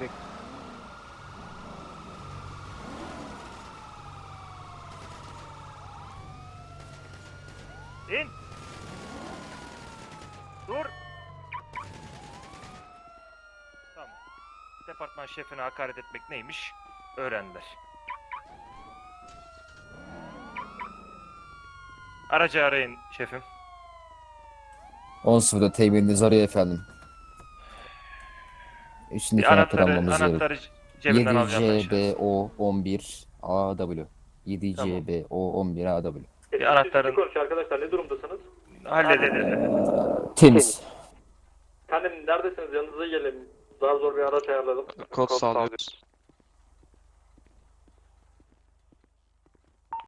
Direkt İn. Dur. Tamam. Departman şefine hakaret etmek neymiş? Öğrendiler. Aracı arayın şefim. 10.0'da temininiz arıyor efendim. İçindeki anahtarı almamız anahtarı cebinden alacağım ben şimdi. 7CBO 11 AW. 7CBO 11 AW. Bir anahtarın Konuş arkadaşlar ne durumdasınız? halledelim. Temiz. Efendim neredesiniz? Yanınıza gelin. Daha zor bir araç ayarladım. Kod sağlıyoruz.